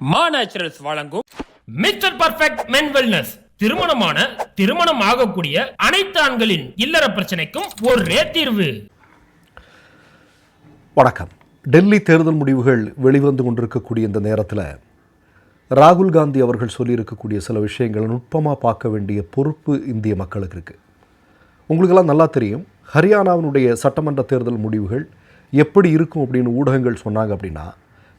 மா நேச்சுரல்ஸ் வழங்கும் mister perfect மென் wellness திருமணமான திருமணம் ஆகக்கூடிய அனைத்து ஆண்களின் இல்லற பிரச்சனைக்கும் ஒரே தீர்வு. வணக்கம். டெல்லி தேர்தல் முடிவுகள் வெளிவந்து கொண்டிருக்கக்கூடிய இந்த நேரத்தில் ராகுல் காந்தி அவர்கள் சொல்லியிருக்கக்கூடிய சில விஷயங்களை நுட்பமாக பார்க்க வேண்டிய பொறுப்பு இந்திய மக்களுக்கு இருக்குது உங்களுக்கெல்லாம் நல்லா தெரியும் ஹரியானாவினுடைய சட்டமன்ற தேர்தல் முடிவுகள் எப்படி இருக்கும் அப்படின்னு ஊடகங்கள் சொன்னாங்க அப்படின்னா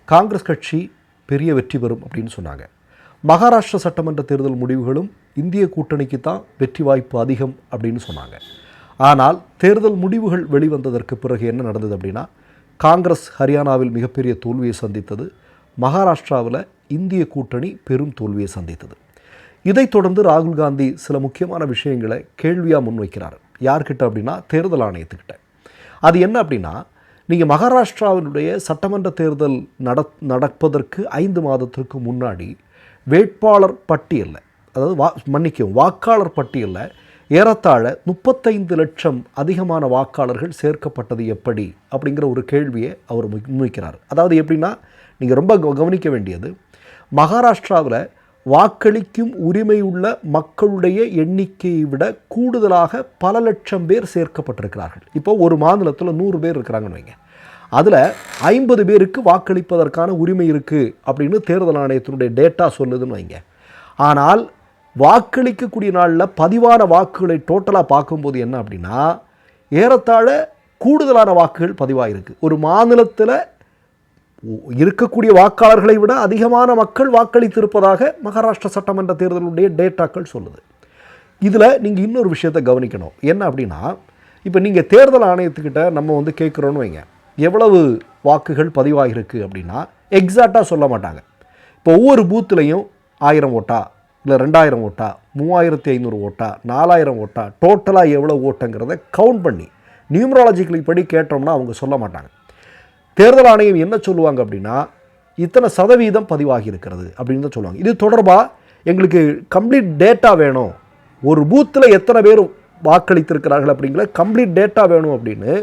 காங்கிரஸ் கட்சி பெரிய வெற்றி பெறும் அப்படின்னு சொன்னாங்க. மகாராஷ்டிர சட்டமன்ற தேர்தல் முடிவுகளும் இந்திய கூட்டணிக்கு தான் வெற்றி வாய்ப்பு அதிகம் அப்படின்னு சொன்னாங்க. ஆனால் தேர்தல் முடிவுகள் வெளிவந்ததற்கு பிறகு என்ன நடந்தது அப்படின்னா காங்கிரஸ் ஹரியானாவில் மிகப்பெரிய தோல்வியை சந்தித்தது மகாராஷ்டிராவில் இந்திய கூட்டணி பெரும் தோல்வியை சந்தித்தது. இதைத் தொடர்ந்து ராகுல் காந்தி சில முக்கியமான விஷயங்களை கேள்வியாக முன்வைக்கிறார். யார்கிட்ட அப்படின்னா தேர்தல் ஆணையத்துக்கிட்ட. அது என்ன அப்படின்னா நீங்கள் மகாராஷ்டிராவினுடைய சட்டமன்ற தேர்தல் நட நடப்பதற்கு ஐந்து மாதத்திற்கு முன்னாடி வேட்பாளர் பட்டியலில் அதாவது வா மன்னிக்கவும் வாக்காளர் பட்டியலில் ஏறத்தாழ முப்பத்தைந்து லட்சம் அதிகமான வாக்காளர்கள் சேர்க்கப்பட்டது எப்படி அப்படிங்கிற ஒரு கேள்வியை அவர் முன்வைக்கிறார். அதாவது எப்படின்னா நீங்கள் ரொம்ப கவ- கவனிக்க வேண்டியது மகாராஷ்டிராவில் வாக்களிக்கும் உரிமை உள்ள மக்களுடைய எண்ணிக்கையை விட கூடுதலாக பல லட்சம் பேர் சேர்க்கப்பட்டிருக்கிறார்கள். இப்போ ஒரு மாநிலத்தில் நூறு பேர் இருக்கிறாங்கன்னு வைங்க. அதில் ஐம்பது பேருக்கு வாக்களிப்பதற்கான உரிமை இருக்குது அப்படின்னு தேர்தல் ஆணையத்தினுடைய டேட்டா சொல்லுதுன்னு வைங்க. ஆனால் வாக்களிக்கக்கூடிய நாளில் பதிவான வாக்குகளை டோட்டலாக பார்க்கும்போது என்ன அப்படின்னா ஏறத்தாழ கூடுதலான வாக்குகள் பதிவாயிருக்கு. ஒரு மாநிலத்தில் இருக்கக்கூடிய வாக்காளர்களை விட அதிகமான மக்கள் வாக்களித்திருப்பதாக மகாராஷ்டிரா சட்டமன்ற தேர்தலுடைய டேட்டாக்கள் சொல்லுது. இதில் நீங்கள் இன்னொரு விஷயத்தை கவனிக்கணும். என்ன அப்படின்னா இப்போ நீங்கள் தேர்தல் ஆணையத்துக்கிட்ட நம்ம வந்து கேட்குறோன்னு வைங்க. எவ்வளவு வாக்குகள் பதிவாகிருக்கு அப்படின்னா எக்ஸாக்டாக சொல்ல மாட்டாங்க. இப்போ ஒவ்வொரு பூத்துலையும் ஆயிரம் ஓட்டா இல்லை ரெண்டாயிரம் ஓட்டா மூவாயிரத்தி ஐநூறு ஓட்டா நாலாயிரம் ஓட்டா டோட்டலாக எவ்வளோ ஓட்டுங்கிறத கவுண்ட் பண்ணி நியூமராலஜிக்கலி படி கேட்டோம்னா அவங்க சொல்ல மாட்டாங்க. தேர்தல் ஆணையம் என்ன சொல்லுவாங்க அப்படின்னா இத்தனை சதவீதம் பதிவாகி இருக்கிறது அப்படின்னு தான் சொல்லுவாங்க. இது தொடர்பாக எங்களுக்கு கம்ப்ளீட் டேட்டா வேணும். ஒரு பூத்தில் எத்தனை பேர் வாக்களித்திருக்கிறார்கள் அப்படிங்கிற கம்ப்ளீட் டேட்டா வேணும் அப்படின்னு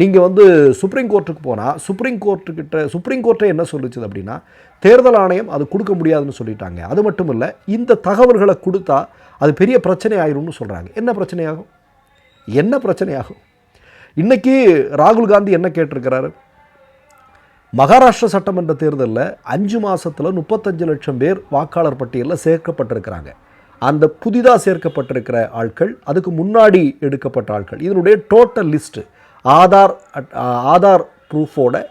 நீங்கள் வந்து சுப்ரீம் கோர்ட்டுக்கு போனால் சுப்ரீம் கோர்ட்டுக்கிட்ட சுப்ரீம் கோர்ட்டே என்ன சொல்லுச்சு அப்படின்னா தேர்தல் ஆணையம் அது கொடுக்க முடியாதுன்னு சொல்லிட்டாங்க. அது மட்டும் இல்லை இந்த தகவல்களை கொடுத்தா அது பெரிய பிரச்சனை ஆயிரும்னு சொல்கிறாங்க என்ன பிரச்சனையாகும்? என்ன பிரச்சனையாகும்? இன்றைக்கி ராகுல் காந்தி என்ன கேட்டிருக்கிறாரு? மகாராஷ்டிரா சட்டமன்ற தேர்தலில் அஞ்சு மாதத்தில் முப்பத்தஞ்சு லட்சம் பேர் வாக்காளர் பட்டியலில் சேர்க்கப்பட்டிருக்கிறாங்க. அந்த புதிதாக சேர்க்கப்பட்டிருக்கிற ஆட்கள் அதுக்கு முன்னாடி எடுக்கப்பட்ட ஆட்கள். இதனுடைய டோட்டல் லிஸ்ட்டு ஆதார் அட்- ஆதார் ப்ரூஃபோட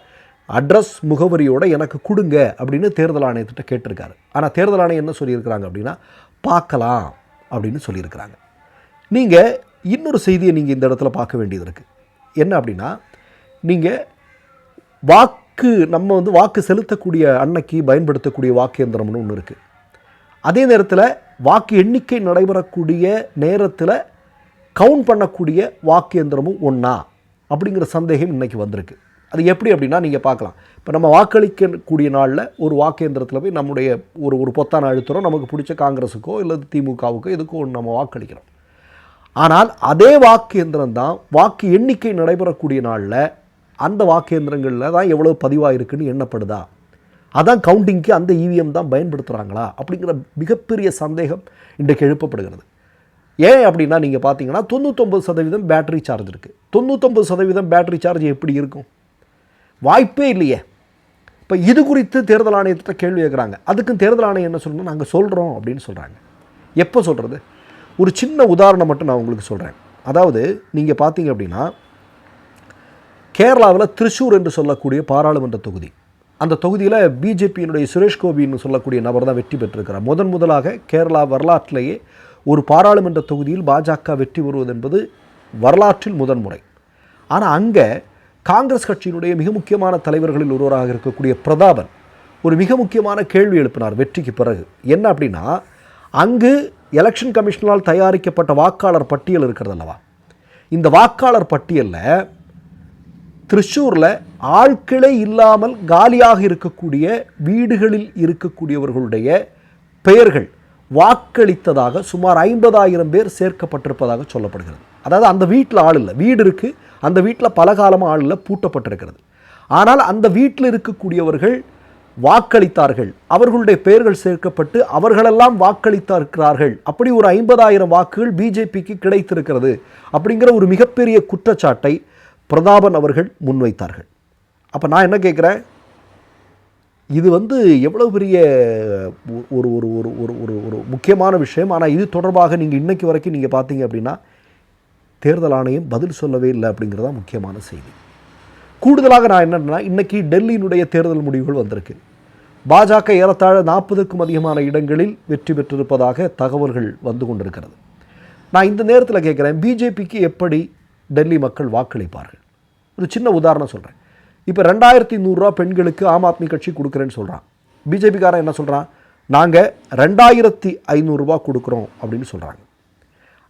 அட்ரஸ் முகவரியோட எனக்கு கொடுங்க அப்படின்னு தேர்தல் ஆணையத்திட்ட கேட்டிருக்காரு. ஆனால் தேர்தல் ஆணையம் என்ன சொல்லியிருக்கிறாங்க அப்படின்னா பார்க்கலாம் அப்படின்னு சொல்லியிருக்கிறாங்க. நீங்கள் இன்னொரு செய்தியை நீங்கள் இந்த இடத்துல பார்க்க வேண்டியது இருக்குது என்ன அப்படின்னா நீங்கள் வாக்கு நம்ம வந்து வாக்கு செலுத்தக்கூடிய அன்னைக்கு பயன்படுத்தக்கூடிய வாக்கு எந்திரம்னு ஒன்று இருக்குது அதே நேரத்தில் வாக்கு எண்ணிக்கை நடைபெறக்கூடிய நேரத்தில் கவுண்ட் பண்ணக்கூடிய வாக்கு எந்திரமும் ஒன்றா அப்படிங்கிற சந்தேகம் இன்றைக்கி வந்திருக்கு. அது எப்படி அப்படின்னா நீங்கள் பார்க்கலாம். இப்போ நம்ம வாக்களிக்கக்கூடிய நாளில் ஒரு வாக்கு எந்திரத்தில் போய் நம்முடைய ஒரு ஒரு பொத்தான அழுத்துறோம். நமக்கு பிடிச்ச காங்கிரஸுக்கோ இல்லை திமுகவுக்கோ எதுக்கோ ஒன்று நம்ம வாக்களிக்கிறோம். ஆனால் அதே வாக்கு எந்திரம் தான் வாக்கு எண்ணிக்கை நடைபெறக்கூடிய நாளில் அந்த வாக்கு இயந்திரங்களில் தான் எவ்வளோ பதிவாக இருக்குன்னு எண்ணப்படுதா? அதான் கவுண்டிங்க்கு அந்த இவிஎம் தான் பயன்படுத்துகிறாங்களா அப்படிங்கிற மிகப்பெரிய சந்தேகம் இன்றைக்கு எழுப்பப்படுகிறது. ஏன் அப்படின்னா நீங்கள் பார்த்தீங்கன்னா தொண்ணூத்தொம்பது சதவீதம் பேட்டரி சார்ஜ் இருக்குது தொண்ணூத்தொம்பது சதவீதம் பேட்டரி சார்ஜ் எப்படி இருக்கும்? வாய்ப்பே இல்லையே. இப்போ இது குறித்து தேர்தல் ஆணையத்திட்ட கேள்வி கேட்குறாங்க அதுக்கும் தேர்தல் ஆணையம் என்ன சொல்லணும் நாங்கள் சொல்கிறோம் அப்படின்னு சொல்கிறாங்க எப்போ சொல்கிறது ஒரு சின்ன உதாரணம் மட்டும் நான் உங்களுக்கு சொல்கிறேன் அதாவது நீங்கள் பார்த்தீங்க அப்படின்னா கேரளாவில் திருச்சூர் என்று சொல்லக்கூடிய பாராளுமன்ற தொகுதி. அந்த தொகுதியில் பிஜேபியினுடைய சுரேஷ் கோபின்னு சொல்லக்கூடிய நபர் தான் வெற்றி பெற்றிருக்கிறார். முதன் முதலாக கேரளா வரலாற்றிலேயே ஒரு பாராளுமன்ற தொகுதியில் பாஜக வெற்றி பெறுவது என்பது வரலாற்றில் முதன்முறை ஆனால் அங்கே காங்கிரஸ் கட்சியினுடைய மிக முக்கியமான தலைவர்களில் ஒருவராக இருக்கக்கூடிய பிரதாபன் ஒரு மிக முக்கியமான கேள்வி எழுப்பினார் வெற்றிக்கு பிறகு. என்ன அப்படின்னா அங்கு எலெக்ஷன் கமிஷனால் தயாரிக்கப்பட்ட வாக்காளர் பட்டியல் இருக்கிறது அல்லவா? இந்த வாக்காளர் பட்டியலில் திருச்சூரில் ஆட்களே இல்லாமல் காலியாக இருக்கக்கூடிய வீடுகளில் இருக்கக்கூடியவர்களுடைய பெயர்கள் வாக்களித்ததாக சுமார் ஐம்பதாயிரம் பேர் சேர்க்கப்பட்டிருப்பதாக சொல்லப்படுகிறது. அதாவது அந்த வீட்டில் ஆள் இல்லை. வீடு இருக்குது அந்த வீட்டில் பல காலமாக ஆள் இல்லை பூட்டப்பட்டிருக்கிறது. ஆனால் அந்த வீட்டில் இருக்கக்கூடியவர்கள் வாக்களித்தார்கள். அவர்களுடைய பெயர்கள் சேர்க்கப்பட்டு அவர்களெல்லாம் வாக்களித்திருக்கிறார்கள். அப்படி ஒரு ஐம்பதாயிரம் வாக்குகள் பிஜேபிக்கு கிடைத்திருக்கிறது அப்படிங்கிற ஒரு மிகப்பெரிய குற்றச்சாட்டை பிரதாபன் அவர்கள் முன்வைத்தார்கள். அப்போ நான் என்ன கேட்குறேன்? இது வந்து எவ்வளவு பெரிய ஒரு ஒரு ஒரு ஒரு ஒரு ஒரு முக்கியமான விஷயம். ஆனால் இது தொடர்பாக நீங்கள் இன்றைக்கு வரைக்கும் நீங்கள் பார்த்தீங்க அப்படின்னா தேர்தல் ஆணையம் பதில் சொல்லவே இல்லை அப்படிங்கிறது தான் முக்கியமான செய்தி. கூடுதலாக நான் என்னன்னா இன்றைக்கி டெல்லியினுடைய தேர்தல் முடிவுகள் வந்திருக்கு. பாஜக ஏறத்தாழ நாற்பதுக்கும் அதிகமான இடங்களில் வெற்றி பெற்றிருப்பதாக தகவல்கள் வந்து கொண்டிருக்கிறது. நான் இந்த நேரத்தில் கேட்குறேன் பிஜேபிக்கு எப்படி டெல்லி மக்கள் வாக்களிப்பார்கள். ஒரு சின்ன உதாரணம் சொல்கிறேன் இப்போ ரெண்டாயிரத்தி நூறுரூவா பெண்களுக்கு ஆம் ஆத்மி கட்சி கொடுக்குறேன்னு சொல்கிறான் பிஜேபிக்காரன் என்ன சொல்கிறான் நாங்கள் ரெண்டாயிரத்தி ஐநூறுரூவா கொடுக்குறோம் அப்படின்னு சொல்கிறாங்க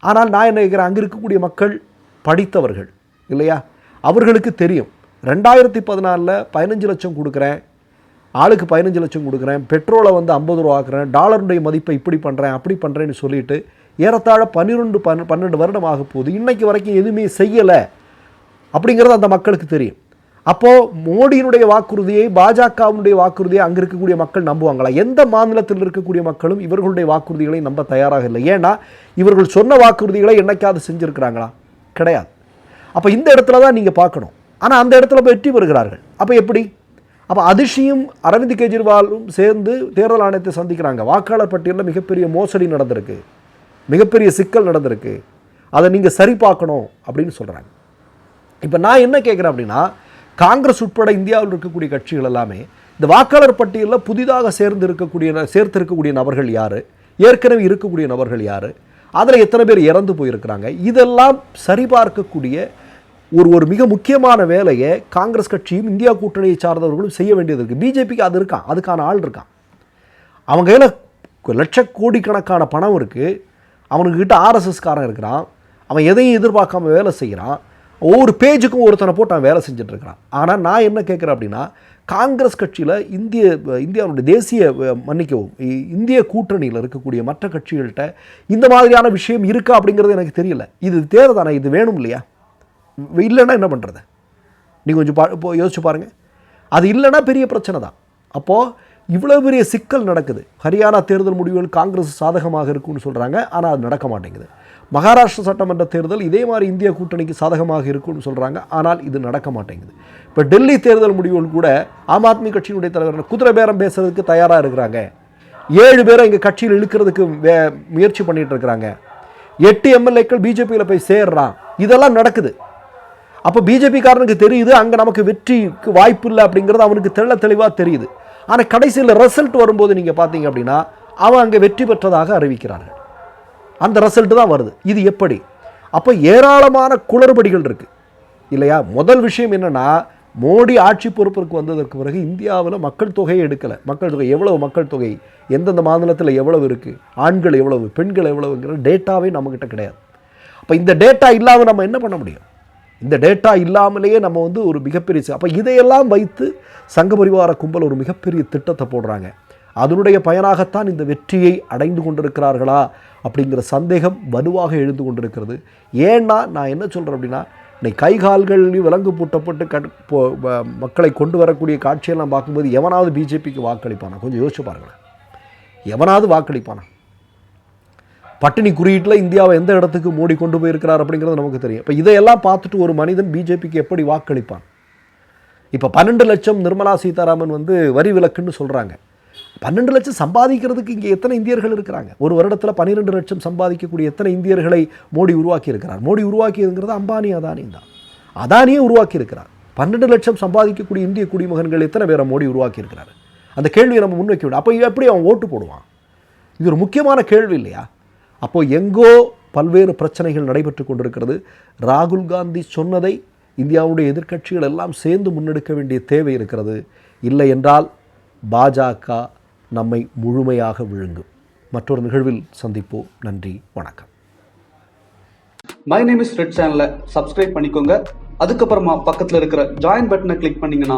ஆனால் நான் என்ன கேட்குறேன் அங்கே இருக்கக்கூடிய மக்கள் படித்தவர்கள் இல்லையா? அவர்களுக்கு தெரியும். ரெண்டாயிரத்தி பதினாலில் பதினஞ்சு லட்சம் கொடுக்குறேன். ஆளுக்கு பதினஞ்சு லட்சம் கொடுக்குறேன். பெட்ரோலை வந்து ஐம்பது ரூபா ஆக்குறேன். டாலருடைய மதிப்பை இப்படி பண்ணுறேன் அப்படி பண்ணுறேன்னு சொல்லிட்டு ஏறத்தாழ பன்னிரெண்டு பன் பன்னெண்டு வருடம் ஆக போகுது. இன்றைக்கு வரைக்கும் எதுவுமே செய்யலை. அப்படிங்கிறது அந்த மக்களுக்கு தெரியும். அப்போது மோடியினுடைய வாக்குறுதியை பாஜகவுடைய வாக்குறுதியை அங்கே இருக்கக்கூடிய மக்கள் நம்புவாங்களா? எந்த மாநிலத்தில் இருக்கக்கூடிய மக்களும் இவர்களுடைய வாக்குறுதிகளை நம்ப தயாராக இல்லை. ஏன்னா இவர்கள் சொன்ன வாக்குறுதிகளை என்னைக்காவது செஞ்சுருக்கிறாங்களா? கிடையாது. அப்போ இந்த இடத்துல தான் நீங்கள் பார்க்கணும். ஆனால் அந்த இடத்துல வெற்றி பெறுகிறார்கள். அப்போ எப்படி? அப்போ அதிர்ஷியும் அரவிந்த் கெஜ்ரிவாலும் சேர்ந்து தேர்தல் ஆணையத்தை சந்திக்கிறாங்க. வாக்காளர் பட்டியலில் மிகப்பெரிய மோசடி நடந்திருக்கு. மிகப்பெரிய சிக்கல் நடந்திருக்கு. அதை நீங்கள் சரி பார்க்கணும் அப்படின்னு சொல்கிறாங்க இப்போ நான் என்ன கேட்குறேன் அப்படின்னா காங்கிரஸ் உட்பட இந்தியாவில் இருக்கக்கூடிய கட்சிகள் எல்லாமே இந்த வாக்காளர் பட்டியலில் புதிதாக சேர்ந்து இருக்கக்கூடிய சேர்த்து இருக்கக்கூடிய நபர்கள் யார்? ஏற்கனவே இருக்கக்கூடிய நபர்கள் யார்? அதில் எத்தனை பேர் இறந்து போயிருக்கிறாங்க? இதெல்லாம் சரிபார்க்கக்கூடிய ஒரு ஒரு மிக முக்கியமான வேலையை காங்கிரஸ் கட்சியும் இந்தியா கூட்டணியை சார்ந்தவர்களும் செய்ய வேண்டியது இருக்குது பிஜேபிக்கு அது இருக்கான் அதுக்கான ஆள் இருக்கான் அவங்க கையில் லட்சக்கோடிக்கணக்கான பணம் இருக்குது அவனுக்கிட்ட ஆர்எஸ்எஸ்காரன் இருக்கிறான். அவன் எதையும் எதிர்பார்க்காம வேலை செய்கிறான். ஒவ்வொரு பேஜுக்கும் ஒருத்தனை போட்டு அவன் வேலை செஞ்சுட்டு இருக்கிறான் ஆனால் நான் என்ன கேட்குறேன் அப்படின்னா காங்கிரஸ் கட்சியில் இந்திய இந்தியாவுடைய தேசிய மன்னிக்கவும் இந்திய கூட்டணியில் இருக்கக்கூடிய மற்ற கட்சிகள்கிட்ட இந்த மாதிரியான விஷயம் இருக்கா அப்படிங்கிறது எனக்கு தெரியல. இது தேவைதானே? இது வேணும் இல்லையா? இல்லைன்னா என்ன பண்ணுறது நீங்கள் கொஞ்சம் பா இப்போ யோசிச்சு பாருங்கள் அது இல்லைன்னா பெரிய பிரச்சனை தான். அப்போது இவ்வளோ பெரிய சிக்கல் நடக்குது. ஹரியானா தேர்தல் முடிவுகள் காங்கிரஸ் சாதகமாக இருக்கும்னு சொல்கிறாங்க ஆனால் அது நடக்க மாட்டேங்குது. மகாராஷ்டிர சட்டமன்ற தேர்தல் இதே மாதிரி இந்திய கூட்டணிக்கு சாதகமாக இருக்கும்னு சொல்கிறாங்க ஆனால் இது நடக்க மாட்டேங்குது. இப்போ டெல்லி தேர்தல் முடிவுகள் கூட ஆம் ஆத்மி கட்சியினுடைய தலைவர் குதிரை பேரம் பேசுறதுக்கு தயாராக இருக்கிறாங்க. ஏழு பேரை இங்கே கட்சியில் இழுக்கிறதுக்கு வே முயற்சி பண்ணிகிட்டு இருக்கிறாங்க. எட்டு எம்எல்ஏக்கள் பிஜேபியில் போய் சேர்றான். இதெல்லாம் நடக்குது. அப்போ பிஜேபிக்காரனுக்கு தெரியுது அங்கே நமக்கு வெற்றிக்கு வாய்ப்பு இல்லை அப்படிங்கிறது அவனுக்கு தெள்ள தெளிவாக தெரியுது. ஆனால் கடைசியில் ரிசல்ட் வரும்போது நீங்கள் பார்த்தீங்க அப்படின்னா அவன் அங்கே வெற்றி பெற்றதாக அறிவிக்கிறார்கள். அந்த ரிசல்ட் தான் வருது. இது எப்படி? அப்போ ஏராளமான குளறுபடிகள் இருக்குது இல்லையா? முதல் விஷயம் என்னன்னா மோடி ஆட்சி பொறுப்பிற்கு வந்ததற்கு பிறகு இந்தியாவில் மக்கள் தொகையை எடுக்கலை. மக்கள் தொகை எவ்வளவு? மக்கள் தொகை எந்தெந்த மாநிலத்தில் எவ்வளவு இருக்குது ஆண்கள் எவ்வளவு? பெண்கள் எவ்வளவுங்கிற டேட்டாவே நம்மக்கிட்ட கிடையாது. அப்போ இந்த டேட்டா இல்லாமல் நம்ம என்ன பண்ண முடியும்? இந்த டேட்டா இல்லாமலேயே நம்ம வந்து ஒரு மிகப்பெரிய அப்போ இதையெல்லாம் வைத்து சங்க பரிவார கும்பல் ஒரு மிகப்பெரிய திட்டத்தை போடுறாங்க. அதனுடைய பயனாகத்தான் இந்த வெற்றியை அடைந்து கொண்டிருக்கிறார்களா அப்படிங்கிற சந்தேகம் வலுவாக எழுந்து கொண்டிருக்கிறது. ஏன்னா நான் என்ன சொல்கிறேன் அப்படின்னா இன்னைக்கு கை கால்களில் விலங்கு பூட்டப்பட்டு கட் போ- வ- மக்களை கொண்டு வரக்கூடிய காட்சியெல்லாம் பார்க்கும்போது எவனாவது பிஜேபிக்கு வாக்களிப்பானா? கொஞ்சம் யோசிச்சு பாருங்களேன். எவனாவது வாக்களிப்பானா? பட்டினி குறியீட்டில் இந்தியாவை எந்த இடத்துக்கு மோடி கொண்டு போயிருக்கிறார் அப்படிங்கிறது நமக்கு தெரியும். இப்போ இதையெல்லாம் பார்த்துட்டு ஒரு மனிதன் பிஜேபிக்கு எப்படி வாக்களிப்பான்? இப்போ பன்னெண்டு லட்சம் நிர்மலா சீதாராமன் வந்து வரி விலக்குன்னு சொல்கிறாங்க பன்னெண்டு லட்சம் சம்பாதிக்கிறதுக்கு இங்கே எத்தனை இந்தியர்கள் இருக்கிறாங்க? ஒரு வருடத்தில் பன்னிரெண்டு லட்சம் சம்பாதிக்கக்கூடிய எத்தனை இந்தியர்களை மோடி உருவாக்கி இருக்கிறார் மோடி உருவாக்கியதுங்கிறது அம்பானி அதானி தான். அதானியே உருவாக்கி இருக்கிறார் பன்னெண்டு லட்சம் சம்பாதிக்கக்கூடிய இந்திய குடிமகன்கள் எத்தனை பேரை மோடி உருவாக்கிருக்கிறார் அந்த கேள்வியை நம்ம முன்வைக்க வேண்டும் அப்போ எப்படி அவன் ஓட்டு போடுவான்? இது ஒரு முக்கியமான கேள்வி இல்லையா? அப்போது எங்கோ பல்வேறு பிரச்சனைகள் நடைபெற்று கொண்டிருக்கிறது. ராகுல் காந்தி சொன்னதை இந்தியாவுடைய எதிர்க்கட்சிகள் எல்லாம் சேர்ந்து முன்னெடுக்க வேண்டிய தேவை இருக்கிறது. இல்லை என்றால் பாஜக நம்மை முழுமையாக விழுங்கும். மற்றொரு நிகழ்வில் சந்திப்போம். நன்றி வணக்கம். மை நேம் இஸ் ரெட் சேனலை சப்ஸ்கிரைப் பண்ணிக்கோங்க. அதுக்கப்புறமா பக்கத்தில் இருக்கிற ஜாயின் பட்டனை கிளிக் பண்ணிங்கன்னா